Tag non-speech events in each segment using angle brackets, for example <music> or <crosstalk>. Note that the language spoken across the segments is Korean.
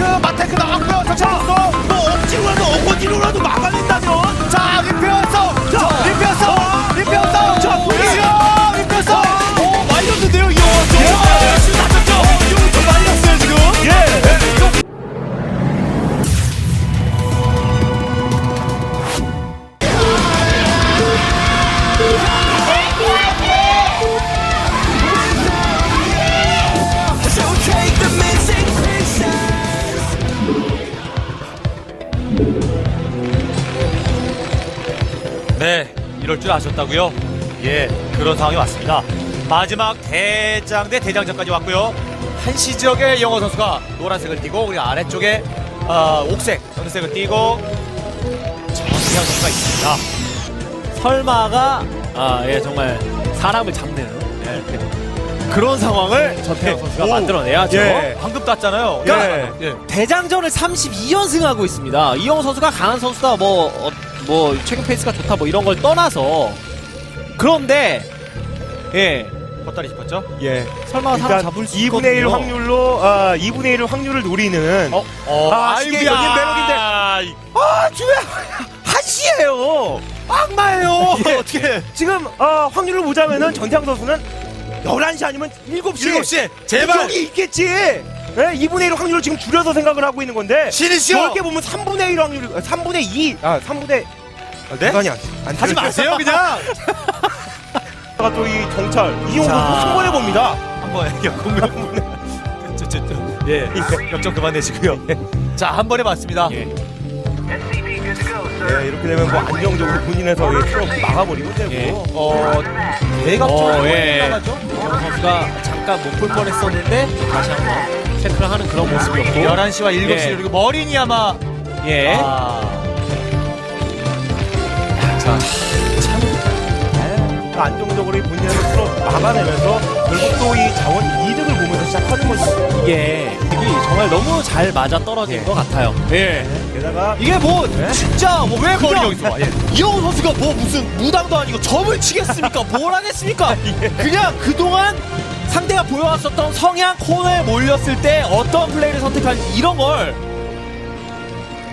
탱크 마테크 나왔고요. 정 네, 이럴 줄 아셨다고요? 예, 그런 상황이 왔습니다. 마지막 대장 대 대장전까지 왔고요. 한시 지역의 영어 선수가 노란색을 띠고 그리고 아래쪽에 어, 옥색, 연색을 띠고 정태현 선수가 있습니다. 설마가 아, 예, 정말 사람을 잡는 예, 그- 그런 상황을 전태영 선수가 오. 만들어내야죠. 예, 방금 땄잖아요. 그러니까 예. 대장전을 32연승하고 있습니다. 이영호 선수가 강한 선수다, 뭐, 어, 뭐 최근 페이스가 좋다, 뭐 이런 걸 떠나서 그런데 예, 헛다리 짚었죠? 예 설마 사람 잡을 수 2분의 1 있거든요. 확률로 아 2분의 1 확률을 노리는 어, 어, 아, 아이고야. 이게 여긴 매력인데. 아 주에 한시예요 악마예요 예, 어떻게? 지금 어, 확률을 보자면은 전태양 선수는 11시 아니면 7시. 7시. 제발. 여기 있겠지. 네, 2분의 1 확률을 지금 줄여서 생각을 하고 있는 건데. 신이시여. 넓게 보면 3분의 1 확률 3분의 2 아 3분의 네? 시간이 안, 안 하지. 마세요 그냥. 또이 정찰 이용 자. 선수 한 번에 봅니다. 한번 역공명 <laughs> 예. 역전 그만 내시고요. 자 한 번에 맞습니다. 예. 네, 이렇게 되면 뭐 안정적으로 본인에서 이 트럭 막아버리면 되고 예. 어 대각점 어, 예. 나가죠 이영호 선수가 잠깐 못 볼 뻔했었는데 다시 한번 체크를 하는 그런 모습이었고 11시와 7시 예. 그리고 머린이 아마 예. 아, 안정적으로 이 본인에서 트럭 막아내면서 결국 또 이 자원 이득을 보면서 시작하는 거죠 이게 이게 정말 너무 잘 맞아 떨어진 예. 것 같아요. 예. 게다가 이게 뭐 진짜 뭐왜 머리 여기서 와, 예. <laughs> 이영호 선수가 뭐 무슨 무당도 아니고 점을 치겠습니까? 뭘 하겠습니까? <laughs> 그냥 그동안 상대가 보여왔었던 성향 코너에 몰렸을 때 어떤 플레이를 선택하는지 이런 걸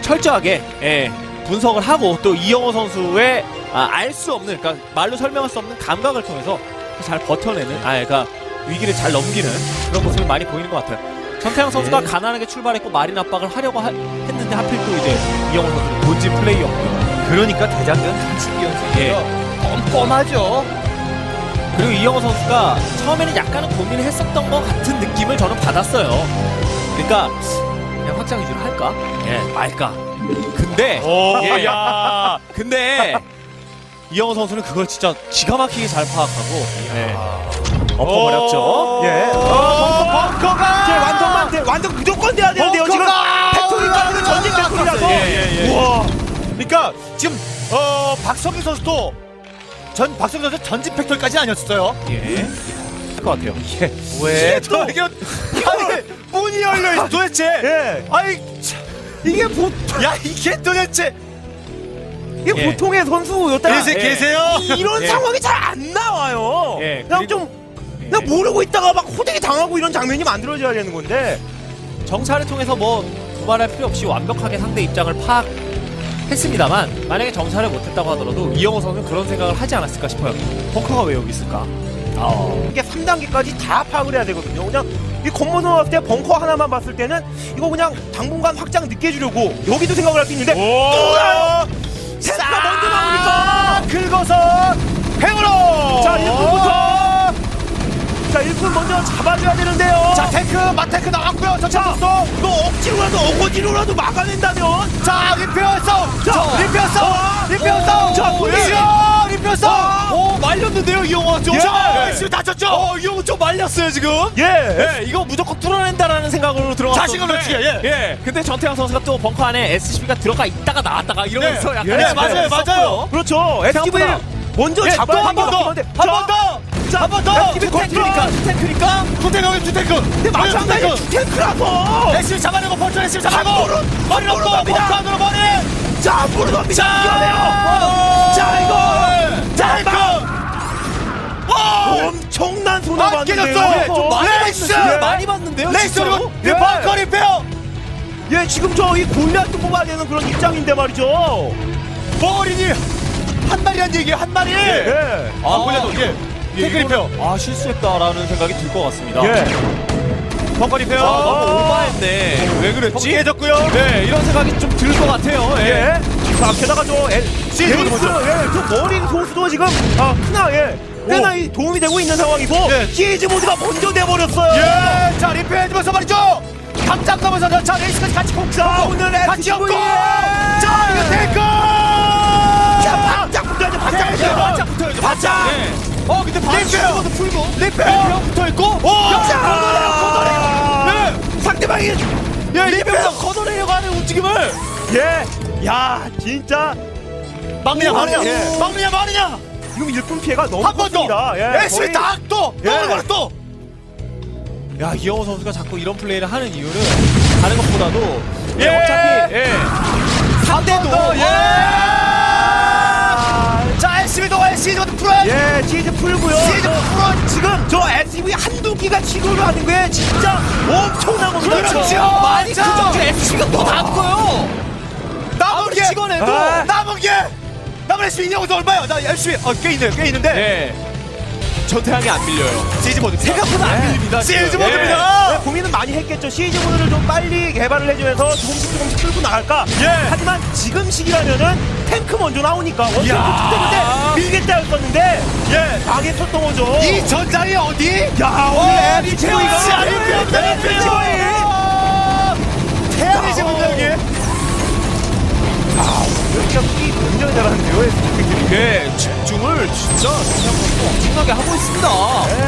철저하게 예, 분석을 하고 또 이영호 선수의 아, 알 수 없는 그러니까 말로 설명할 수 없는 감각을 통해서 잘 버텨내는 아 그러니까 위기를 잘 넘기는 그런 모습이 많이 보이는 것 같아요. 전태양 선수가 예. 가난하게 출발했고 마린 압박을 하려고 하- 했는데 하필 또 이제 이영호 선수는 본진 플레이였고요. 그러니까 대장전 32연승이에요 예. 뻔뻔하죠 그리고 이영호 선수가 처음에는 약간은 고민을 했었던 것 같은 느낌을 저는 받았어요. 그러니까 그냥 확장 위주로 할까? 예, 말까? 근데 오, 예, 야. 근데 이영호 선수는 그걸 진짜 기가 막히게 잘 파악하고 예, 엎어버렸죠. 예. 어, 벙커가 이제 완성만 돼 완성 무조건 돼야 되는데요 지금 벙커가! 팩토리까지는 전진 팩토리라서 예, 예, 예. 우와 그러니까 지금 어 박성규 선수도 전 박성규 선수 전진 팩토리까지 아니었어요 예. 할것 같아요. 예. 왜? 또 이게 아니 문이 열려 있어 도대체 예. 아이 참, 이게 보통 야 이게 도대체 이게 예. 보통의 선수였다 계세 예. 계세요 이런 예. 상황이 잘 안 나와요 예, 그냥 그리고- 좀 그냥 모르고 있다가 막 호되게 당하고 이런 장면이 만들어져야 되는 건데 정찰을 통해서 뭐 두말할 필요 없이 완벽하게 상대 입장을 파악했습니다만 만약에 정찰을 못했다고 하더라도 이영호 선수는 그런 생각을 하지 않았을까 싶어요. 벙커가 왜 여기 있을까? 이게 3단계까지 다 파악을 해야 되거든요. 그냥 이 겉모습 봤을 때 벙커 하나만 봤을 때는 이거 그냥 당분간 확장 늦게 주려고 여기도 생각을 할 수 있는데 오 센스가 먼저 나오니까 긁어서 행으로 자 1분부터! 자 1분 먼저 잡아줘야 되는데요. 자 탱크 마탱크 나왔고요. 저 자, 차도 이거 억지로라도 어거지로라도 막아낸다면? 자 리페어서 자, 리페어서 어, 리페어서 어, 자, 오, 돌리. 리페어 리페어서 오 말렸는데요 이영호 좀. 자 예. 지금 다쳤죠 어 이영호 좀 말렸어요 지금. 예. 예, 이거 무조건 뚫어낸다라는 생각으로 들어갔었는데 자신감을 어떻게, 예. 예. 근데 전태양 선수가 또 벙커 안에 SCB가 들어가 있다가 나왔다가 이러면서 네. 약간 예, 맞아요, 했었고요. 맞아요. 그렇죠. 를 먼저 예, 잡아야 또한번 더! 한 번. 더! 자, 한 번 더! STV 탱크니까 투탱크 투탱크 근데 마찬가지로 주탱크라서 SC 잡아내고 버튼 SC 잡아내고 머리 넣고 갑니다. 버튼 안으로 머리 자, 앞으로 갑니다. 자 위험해요. 자, 이거. 자 이거 어! 엄청난 손해 아, 봤는데요. 좀 많이 레이스! 봤는데요. 많이 봤는데요. 레이스 진짜로? 그리고 리퍼 커 리페어 지금 저 이 골리앗도 뽑아야 되는 그런 입장인데 말이죠. 머리니 한 마리란 얘기예요 한 마리. 예. 아 골려도 예. 태클 리페어. 아 실수했다라는 생각이 들 것 같습니다. 예. 벙커 리페어. 아, 너무 오바했네. 왜 그랬지? 깨졌고요. 네, 이런 생각이 좀 들 것 같아요. 예. 예. 자, 게다가 저 엘, 시즌 먼저. 예, 저 머린 소수도 지금 아, 크나 예. 꽤나 이 도움이 되고 있는 상황이고 예. 시즈 모드가 먼저 돼버렸어요. 예. 자 리페어 해주면서 말이죠. 당장 가면서 자 레이스까지 같이 자, 오늘 같이 엮고. 자 이거 태클. 자, 바짝 붙어야죠. 바짝 네, 붙어야죠. 바짝 붙어야죠. 바짝. 네. 어 근데 리페어! 리페어 풀고 리페어 붙어 있고. 오! 역시 아! 걷어내요, 네! 상대방이 걷어내요. 예, 리페어 걷어내려고 하는 움직임을. 예. 야, 진짜 막느냐 막느냐 예. 막느냐 막느냐 지금 일꾼 피해가 너무 한 번 더 컸습니다. 예. 에스 거의- 딱또 예. 또또야 이영호 선수가 자꾸 이런 플레이를 하는 이유는 다른 것보다도 예, 예. 어차피 예. 상대도 예. 자 SB도 SB 좀 풀어야 예, 시즈 풀고요. 저- 풀어 지금 저 SUV 한두 기가 치고를 하는 게 진짜 엄청난 겁니다. 그렇죠. 많이 그 맞아. 정도 SC가 또 닿고요. 남은 아무리 게 찍어내도 아. 남은 게 남은 SB 인형도 얼마야 나 SB 어꽤 있네요 꽤 있는데 예. 전태양이 안 밀려요. 시즈 모드 생각보다 안 네. 밀립니다. 시즈 지금. 모드입니다 네, 고민은 많이 했겠죠. 시즈 모드를 좀 빨리 개발을 해주면서 조금씩 조금씩 끌고 나갈까. 예. 하지만 지금 시기라면은 탱크 먼저 나오니까 원탱크. 때문에 밀겠다였었는데 예. 망했었던 거죠. 이 전장이 어디? 야 오늘 어, 에디 태양이 치고이가 태양이 태양이 지금 여기 진짜 수비 굉장히 잘하는데요. SUV. 예, 집중을 진짜 정말 엄청나게 하고 있습니다.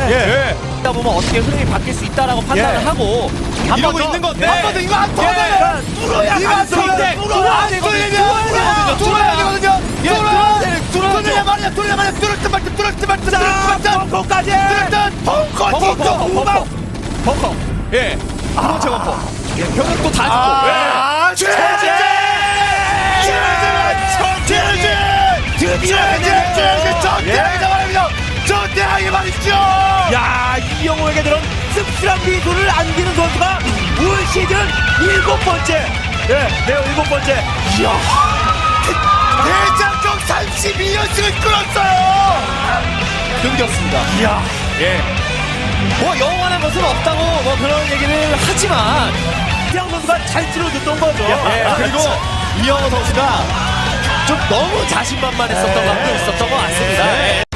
예. 예. 그러다 보면 어떻게 흐름이 바뀔 수 있다라고 판단을 예. 하고 한 이러고 더- 있는 건데 네. 한번더 이거 안 터져요 예. 뚫어야 이거 안 터져요. 뚫어야 되거든요. 뚫어야 뚫어야 뚫어야 되거든요 예, 뚫어야 뚫어야 돼. 뚫어야죠. 뚫어야 말이야 뚫어야 말이야 뚫을 때만 뚫을 때만 뚫을 때만 자, 벙커까지. 뚫을 때만 벙커 벙커, 뒤쪽 벙커, 우방 벙커. 벙커. 예. 두 번째 벙커. 예, 병력 또다 죽고. 아 최재 최재 드디어 최재 전대하게 잡아냅니다 전대하게 말이죠 야 이영호에게 들은 씁쓸한 미소를 안기는 선수가 올 시즌 일곱 번째. 예, 네, 일곱 번째. 이야. 대장정 32연승을 끌었어요 끊겼습니다. 이야. 예. 뭐 영원한 것은 없다고 뭐 그런 얘기를 하지만 태양 선수가 잘 치러줬던 거죠. 예, 그리고 이영호 선수가 좀 너무 자신만만했었던 감도 있었던 것 같습니다. 예.